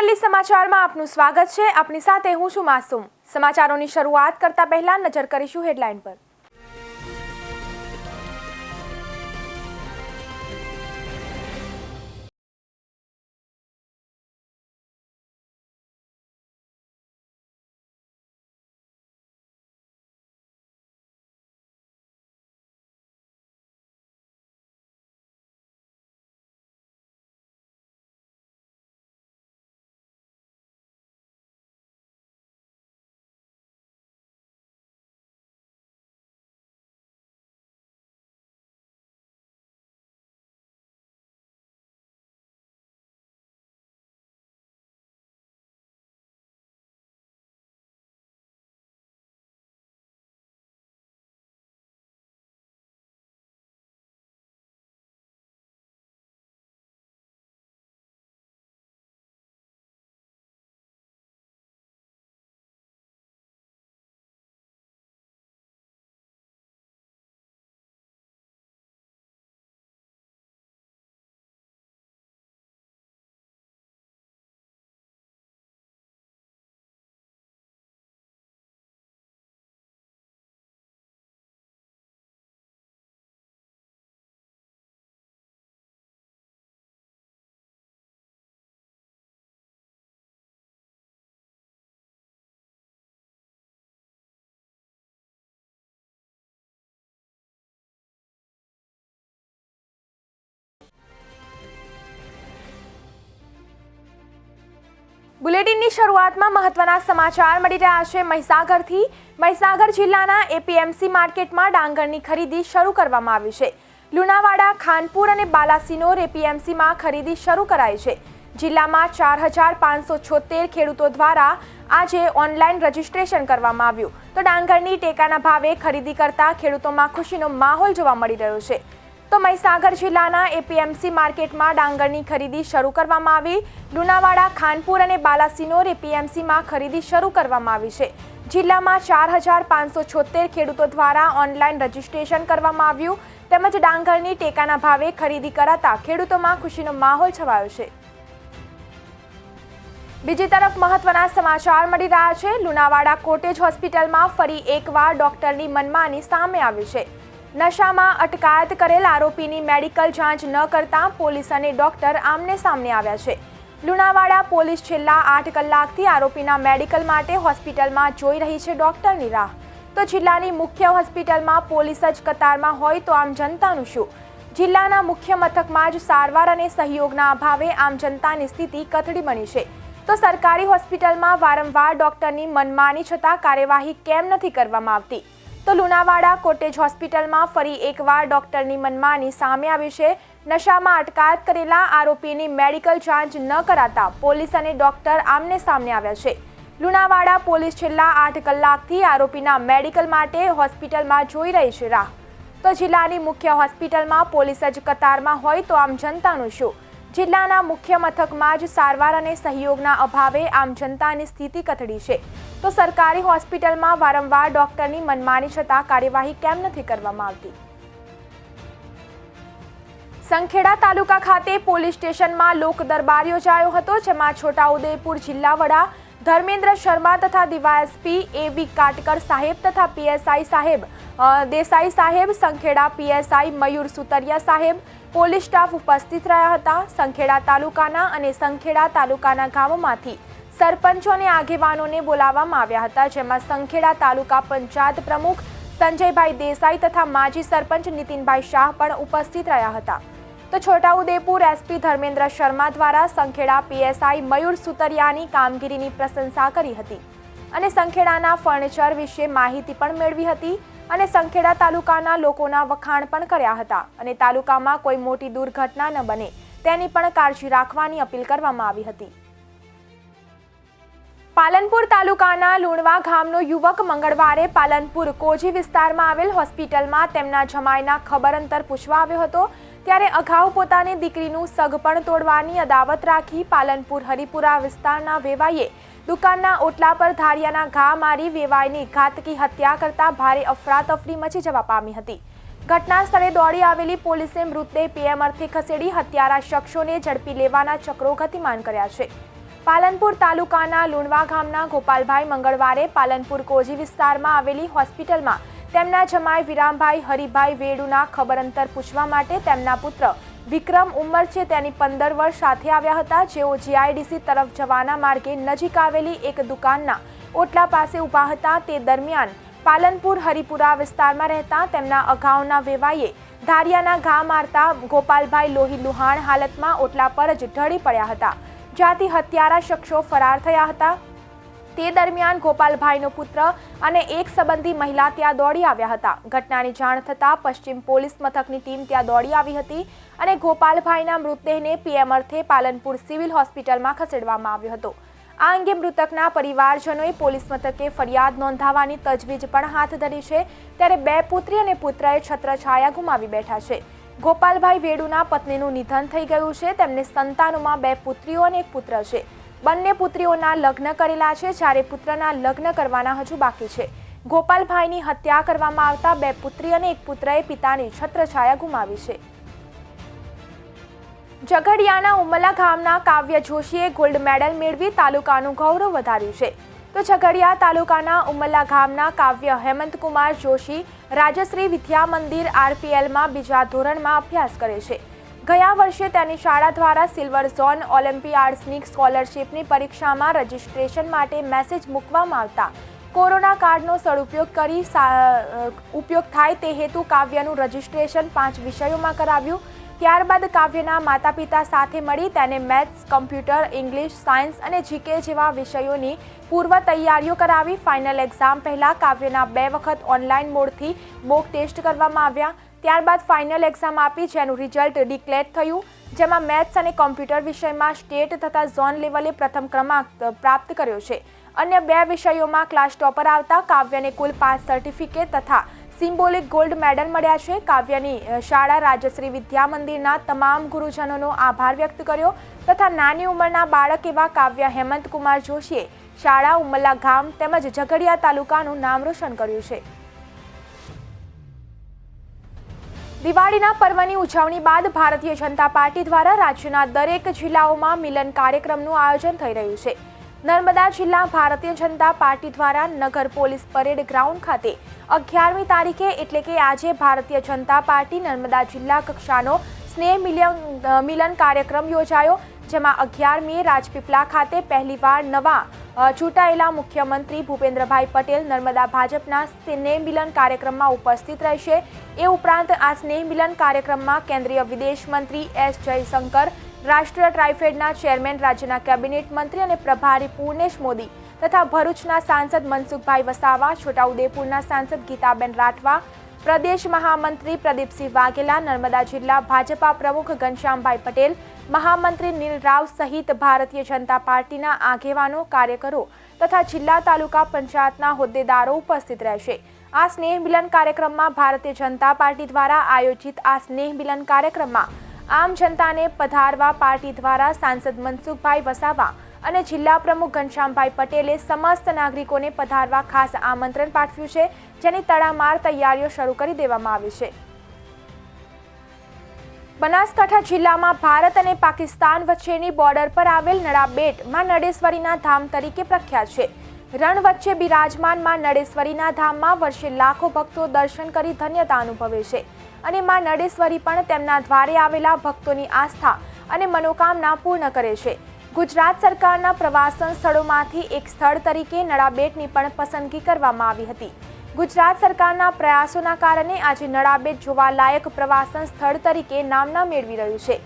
અરવલ્લી સમાચારમાં આપનું સ્વાગત છે. આપની સાથે હું છું માસુમ. સમાચારોની શરૂઆત કરતા પહેલા નજર કરીશું હેડલાઇન પર. બુલેટિનની શરૂઆતમાં મહત્વના સમાચાર મળી રહ્યા છે. મહીસાગરથી મહીસાગર જિલ્લાના એપીએમસી માર્કેટમાં ડાંગરની ખરીદી શરૂ કરવામાં આવી છે. લુણાવાડા, ખાનપુર અને બાલાસિનોર એપીએમસીમાં ખરીદી શરૂ કરાઈ છે. જિલ્લામાં ચાર હજાર પાંચસો છોતેર ખેડૂતો દ્વારા આજે ઓનલાઈન રજીસ્ટ્રેશન કરવામાં આવ્યું. તો ડાંગરની ટેકાના ભાવે ખરીદી કરતા ખેડૂતોમાં ખુશીનો માહોલ જોવા મળી રહ્યો છે. તો મહીસાગર જિલ્લાના એપીએમસી માર્કેટમાં ડાંગરની ખરીદી શરૂ કરવામાં આવી. લુણાવાડા, ખાનપુર અને બાલાસિનોર એપીએમસીમાં ખરીદી શરૂ કરવામાં આવી છે. જિલ્લામાં ચાર હજાર પાંચસો છોતેર ખેડૂતો દ્વારા ઓનલાઈન રજીસ્ટ્રેશન કરવામાં આવ્યું. તેમજ ડાંગરની ટેકાના ભાવે ખરીદી કરાતા ખેડૂતોમાં ખુશીનો માહોલ છવાયો છે. બીજી તરફ મહત્વના સમાચાર મળી રહ્યા છે. લુણાવાડા કોટેજ હોસ્પિટલમાં ફરી એકવાર ડોક્ટરની મનમાની સામે આવી છે. નશામાં અટકાયત કરેલ આરોપીની મેડિકલ જાંચ ન કરતા પોલીસ અને ડોક્ટર આમને સામને આવ્યા છે. લુણાવાડા પોલીસ છેલ્લા આઠ કલાકથી આરોપીના મેડિકલ માટે હોસ્પિટલમાં જોઈ રહી છે ડોક્ટરની રાહ. તો જિલ્લાની મુખ્ય હોસ્પિટલમાં પોલીસ જ કતારમાં હોય તો આમ જનતાનું શું? જિલ્લાના મુખ્ય મથકમાં જ સારવાર અને સહયોગના અભાવે આમ જનતાની સ્થિતિ કથળી બની છે. તો સરકારી હોસ્પિટલમાં વારંવાર ડોક્ટરની મનમાની છતાં કાર્યવાહી કેમ નથી કરવામાં આવતી? તો લુણાવાડા કોટેજ હોસ્પિટલમાં ફરી એકવાર ડોક્ટરની મનમાની સામે આવી છે. નશામાં અટકાયત કરેલા આરોપીની મેડિકલ જાંચ ન કરાતા પોલીસ અને ડોક્ટર આમને સામને આવ્યા છે. લુણાવાડા પોલીસ છેલ્લા આઠ કલાકથી આરોપીના મેડિકલ માટે હોસ્પિટલમાં જોઈ રહી છે રાહ. તો જિલ્લાની મુખ્ય હોસ્પિટલમાં પોલીસ જ કતારમાં હોય તો આમ જનતાનું શું. જિલ્લાના મુખ્ય મથકમાં જ સારવાર અને સહયોગના અભાવે આમ જનતાની સ્થિતિ કથળી છે. તો સરકારી હોસ્પિટલમાં વારંવાર ડોક્ટરની મનમાની છતાં કાર્યવાહી કેમ નથી કરવામાં આવતી? સંખેડા તાલુકા ખાતે પોલીસ સ્ટેશનમાં લોક દરબાર યોજાયો હતો, જેમાં છોટાઉદેપુર જિલ્લા વડા ધર્મેન્દ્ર શર્મા તથા ડીવાયએસપી વી કાટકર સાહેબ તથા પીએસઆઈ સાહેબ દેસાઈ સાહેબ, સંખેડા પીએસઆઈ મયુર સુતરિયા સાહેબ પોલીસ સ્ટાફ ઉપસ્થિત રહ્યા હતા. સંખેડા તાલુકાના અને સંખેડા તાલુકાના ગામોમાંથી સરપંચો અને આગેવાનોને બોલાવવામાં આવ્યા હતા, જેમાં સંખેડા તાલુકા પંચાયત પ્રમુખ સંજયભાઈ દેસાઈ તથા માજી સરપંચ નીતિનભાઈ શાહ પણ ઉપસ્થિત રહ્યા હતા. તો છોટાઉદેપુર એસપી ધર્મેન્દ્ર શર્મા દ્વારા સંખેડા પીએસઆઈ મયુર સુતરિયાની કામગીરીની પ્રશંસા કરી હતી. અને સંખેડાના ફર્નિચર વિશે માહિતી પણ મેળવી હતી અને સંખેડા તાલુકાના લોકોના વખાણ પણ કર્યા હતા. અને તાલુકામાં કોઈ મોટી દુર્ઘટના ન બને, તેની પણ કાળજી રાખવાની અપીલ કરવામાં આવી હતી. પાલનપુર તાલુકાના લુણવા ગામનો યુવક મંગળવારે પાલનપુર કોજી વિસ્તારમાં આવેલ હોસ્પિટલમાં તેમના જમાઈના ખબર અંતર પૂછવા આવ્યો હતો, ત્યારે અગાઉ પોતાની દીકરીનું સગપણ તોડવાની અદાવત રાખી પાલનપુર હરિપુરા વિસ્તારના વેવાઈએ દુકાનના ઓટલા પર ધારિયાના ઘા મારી વેવાઈની ઘાતકી હત્યા કરતા ભારે અફરાતફરી મચી જવા પામી હતી. ઘટના સ્થળે દોડી આવેલી પોલીસે મૃતદેહ પીએમ અર્થે ખસેડી હત્યારા શખ્સોને ઝડપી લેવાના ચક્રો ગતિમાન કર્યા છે. પાલનપુર તાલુકાના લુણવા ગામના ગોપાલભાઈ મંગળવારે પાલનપુર કોજી વિસ્તારમાં આવેલી હોસ્પિટલમાં તેમના જમાઈ વિરામભાઈ હરિભાઈ વેડુના ખબર અંતર પૂછવા માટે તેમના પુત્ર વિક્રમ ઉંમર છે, તેની પંદર વર્ષ સાથે આવ્યા હતા. જેઓ જીઆઈડીસી તરફ જવાના માર્ગે નજીક આવેલી એક દુકાનના ઓટલા પાસે ઊભા હતા. તે દરમિયાન પાલનપુર હરિપુરા વિસ્તારમાં રહેતા તેમના અગાઉના વેવાઈએ ધારિયાના ઘા મારતા ગોપાલભાઈ લોહી લુહાણ હાલતમાં ઓટલા પર જ ઢળી પડ્યા હતા. જ્યાંથી હત્યારા શખ્સો ફરાર થયા હતા. તે દરમિયાન ગોપાલભાઈનો પુત્ર અને એક સંબંધી મહિલા ત્યાં દોડી આવ્યા હતા. ઘટનાની જાણ થતાં પશ્ચિમ પોલીસ મથકની ટીમ ત્યાં દોડી આવી હતી અને ગોપાલભાઈના મૃતદેહને પીએમ અર્થે પાલનપુર સિવિલ હોસ્પિટલમાં ખસેડવામાં આવ્યો હતો. આ અંગે મૃતકના પરિવારજનોએ પોલીસ મથકે ફરિયાદ નોંધાવવાની તજવીજ પણ હાથ ધરી છે. ત્યારે બે પુત્રી અને પુત્રએ છત્રછાયા ગુમાવી બેઠા છે. ગોપાલભાઈ વેડુના પત્નીનું નિધન થઈ ગયું છે. તેમને સંતાનોમાં બે પુત્રીઓ અને એક પુત્ર છે. બંને પુત્રીઓના લગ્ન કરેલા છે, જ્યારે પુત્રના લગ્ન કરવાના હજુ બાકી છે. ગોપાલભાઈની હત્યા કરવામાં આવતા બે પુત્રી અને એક પુત્રએ પિતાની છત્રછાયા ગુમાવી છે. ઝઘડિયાના ઉમલા ગામના કાવ્ય જોશીએ ગોલ્ડ મેડલ મેળવી તાલુકાનું ગૌરવ વધાર્યું છે. તો ઝઘડિયા તાલુકાના ઉમલા ગામના કાવ્ય હેમંતકુમાર જોશી રાજશ્રી વિદ્યા મંદિર આરપીએલમાં બીજા ધોરણમાં અભ્યાસ કરે છે. ગયા વર્ષે તેની શાળા દ્વારા સિલ્વર ઝોન ઓલિમ્પિયાડ્સની સ્કોલરશિપની પરીક્ષામાં રજિસ્ટ્રેશન માટે મેસેજ મૂકવામાં આવતા. કોરોના કાર્ડનો સદુપયોગ કરી ઉપયોગ થાય તે હેતુ કાવ્યનું રજિસ્ટ્રેશન પાંચ વિષયોમાં કરાવ્યું. ત્યારબાદ કાવ્યના માતા પિતા સાથે મળી તેને મેથ્સ, કમ્પ્યુટર, ઇંગ્લિશ, સાયન્સ અને જીકે જેવા વિષયોની પૂર્વ તૈયારીઓ કરાવી. ફાઇનલ એક્ઝામ પહેલાં કાવ્યના બે વખત ઓનલાઈન મોડથી મોક ટેસ્ટ કરવામાં આવ્યા. ત્યારબાદ ફાઇનલ એક્ઝામ આપી, જેનું રિઝલ્ટ ડિક્લેર થયું, જેમાં મેથ્સ અને કોમ્પ્યુટર વિષયમાં સ્ટેટ તથા ઝોન લેવલે પ્રથમ ક્રમાંક પ્રાપ્ત કર્યો છે. અન્ય બે વિષયોમાં ક્લાસ ટોપર આવતા, કાવ્યને કુલ પાંચ સર્ટિફિકેટ તથા સિમ્બોલિક ગોલ્ડ મેડલ મળ્યા છે. કાવ્યની શાળા રાજશ્રી વિદ્યા મંદિરના તમામ ગુરુજનોનો આભાર વ્યક્ત કર્યો તથા નાની ઉંમરના બાળક એવા કાવ્ય હેમંત કુમાર જોશીએ શાળા, ઉમલ્લા ગામ તેમજ ઝઘડિયા તાલુકાનું નામ રોશન કર્યું છે. દિવાળીના પર્વની ઉજવણી બાદ ભારતીય જનતા પાર્ટી દ્વારા રાજ્યના દરેક જિલ્લાઓમાં મિલન કાર્યક્રમનું આયોજન થઈ રહ્યું છે. નર્મદા જિલ્લા ભારતીય જનતા પાર્ટી દ્વારા નગર પોલીસ પરેડ ગ્રાઉન્ડ ખાતે અગિયારમી તારીખે એટલે કે આજે ભારતીય જનતા પાર્ટી નર્મદા જિલ્લા કક્ષાનો સ્નેહ મિલન મિલન કાર્યક્રમ યોજાયો, જેમાં અગિયારમીએ રાજપીપળા ખાતે પહેલીવાર નવા ચૂંટાયેલા મુખ્યમંત્રી ભૂપેન્દ્રભાઈ પટેલ નર્મદા ભાજપના સ્નેહ મિલન કાર્યક્રમમાં ઉપસ્થિત રહેશે. એ ઉપરાંત આ સ્નેહ મિલન કાર્યક્રમમાં કેન્દ્રીય વિદેશ મંત્રી એસ જયશંકર રાષ્ટ્રીય ટ્રાઇફેડના ચેરમેન, રાજ્યના કેબિનેટ મંત્રી અને પ્રભારી પૂર્ણેશ મોદી તથા ભરૂચના સાંસદ મનસુખભાઈ વસાવા, છોટાઉદેપુરના સાંસદ ગીતાબેન રાઠવા પ્રદેશ મહામંત્રી પ્રદીપસિંહ વાઘેલા, નર્મદા જિલ્લા ભાજપા પ્રમુખ ઘનશ્યામભાઈ પટેલ, મહામંત્રી નીલ રાવ સહિત ભારતીય જનતા પાર્ટીના આગેવાનો, કાર્યકરો તથા જિલ્લા તાલુકા પંચાયતના હોદ્દેદારો ઉપસ્થિત રહેશે. આ સ્નેહ મિલન કાર્યક્રમમાં ભારતીય જનતા પાર્ટી દ્વારા આયોજિત આ સ્નેહ મિલન કાર્યક્રમમાં આમ જનતાને પધારવા પાર્ટી દ્વારા સાંસદ મનસુખભાઈ વસાવા અને જિલ્લા પ્રમુખ ઘનશ્યામભાઈ પટેલે સમસ્ત નાગરિકોને પધારવા ખાસ આમંત્રણ પાઠવ્યું છે, જેની તડામાર તૈયારીઓ શરૂ કરી દેવામાં આવી છે. બનાસકાંઠા જિલ્લામાં ભારત અને પાકિસ્તાન વચ્ચેની બોર્ડર પર આવેલ નડાબેટમાં નડેશ્વરીના ધામ તરીકે પ્રખ્યાત છે. રણ વચ્ચે બિરાજમાનમાં નડેશ્વરીના ધામમાં વર્ષે લાખો ભક્તો દર્શન કરી ધન્યતા અનુભવે છે અને માં નડેશ્વરી પણ તેમના દ્વારે આવેલા ભક્તોની આસ્થા અને મનોકામના પૂર્ણ કરે છે. ગુજરાત સરકારના પ્રવાસન સ્થળોમાંથી એક સ્થળ તરીકે નળાબેટની પણ પસંદગી કરવામાં આવી હતી. ગુજરાત સરકારના પ્રયાસોના કારણે આજે નળાબેટ જોવાલાયક પ્રવાસન સ્થળ તરીકે નામના મેળવી રહ્યું છે.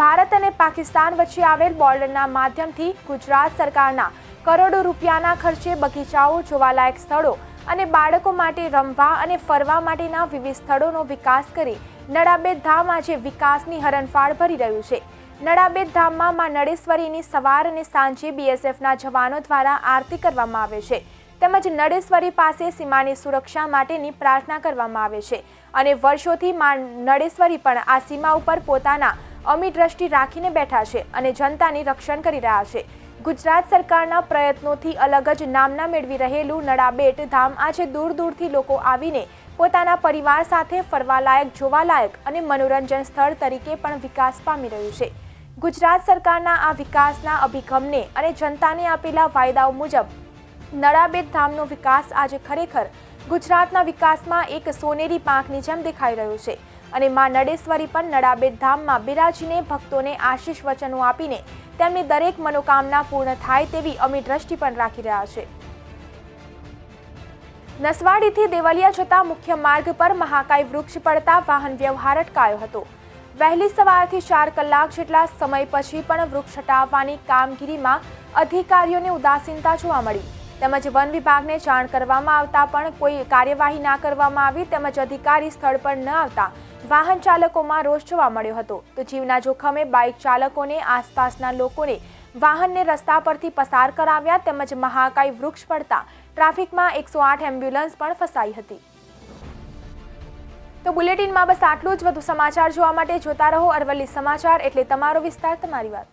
ભારત અને પાકિસ્તાન વચ્ચે આવેલ બોર્ડરના માધ્યમથી ગુજરાત સરકારના કરોડો રૂપિયાના ખર્ચે બગીચાઓ, જોવાલાયક સ્થળો અને બાળકો માટે રમવા અને ફરવા માટેના વિવિધ સ્થળોનો વિકાસ કરી નડાબેદ ધામ આજે વિકાસની હરણફાળ ભરી રહ્યું છે. નડાબેદ ધામમાં માં નડેશ્વરીની સવાર અને સાંજે બીએસએફના જવાનો દ્વારા આરતી કરવામાં આવે છે. તેમજ નડેશ્વરી પાસે સીમાની સુરક્ષા માટેની પ્રાર્થના કરવામાં આવે છે. અને વર્ષોથી માં નડેશ્વરી પણ આ સીમા ઉપર પોતાના અમી દ્રષ્ટિ રાખીને બેઠા છે અને જનતાની રક્ષણ કરી રહ્યા છે. ગુજરાત સરકારના પ્રયત્નોથી અલગ જ નામના મેળવી રહેલું નડાબેટ ધામ આજે દૂર દૂરથી લોકો આવીને પોતાના પરિવાર સાથે ફરવાલાયક, જોવાલાયક અને મનોરંજન સ્થળ તરીકે પણ વિકાસ પામી રહ્યું છે. ગુજરાત સરકારના આ વિકાસના અભિગમને અને જનતાને આપેલા વાયદાઓ મુજબ નળાબેટ ધામનો વિકાસ આજે ખરેખર ગુજરાતના વિકાસમાં એક સોનેરી પાંખની જેમ દેખાઈ રહ્યો છે અને માં નડેશ્વરી પણ નળાબેટ ધામમાં બિરાજીને ભક્તોને આશીષ વચનો આપીને તેમની દરેક મનોકામના પૂર્ણ થાય તેવી અમી દ્રષ્ટિ પણ રાખી રહ્યા છે. નસવાડીથી દેવલિયા જતા મુખ્ય માર્ગ પર મહાકાય વૃક્ષ પડતા વાહન વ્યવહાર અટકાયો હતો. વહેલી સવારથી ચાર કલાક જેટલા સમય પછી પણ વૃક્ષ હટાવવાની કામગીરીમાં અધિકારીઓને ઉદાસીનતા જોવા મળી. તેમજ વન વિભાગને જાણ કરવામાં આવતા પણ કોઈ કાર્યવાહી ના કરવામાં આવી તેમજ અધિકારી સ્થળ પર ન આવતા વાહન ચાલકોમાં રોષ જોવા મળ્યો હતો. તો જીવના જોખમે બાઇક ચાલકોને આસપાસના લોકોને વાહનને રસ્તા પરથી પસાર કરાવ્યા તેમજ મહાકાય વૃક્ષ પડતા ટ્રાફિકમાં એકસો આઠ એમ્બ્યુલન્સ પણ ફસાઈ હતી. તો બુલેટિનમાં બસ આટલું જ. વધુ સમાચાર જોવા માટે જોતા રહો અરવલ્લી સમાચાર. એટલે તમારો વિસ્તાર, તમારી વાત.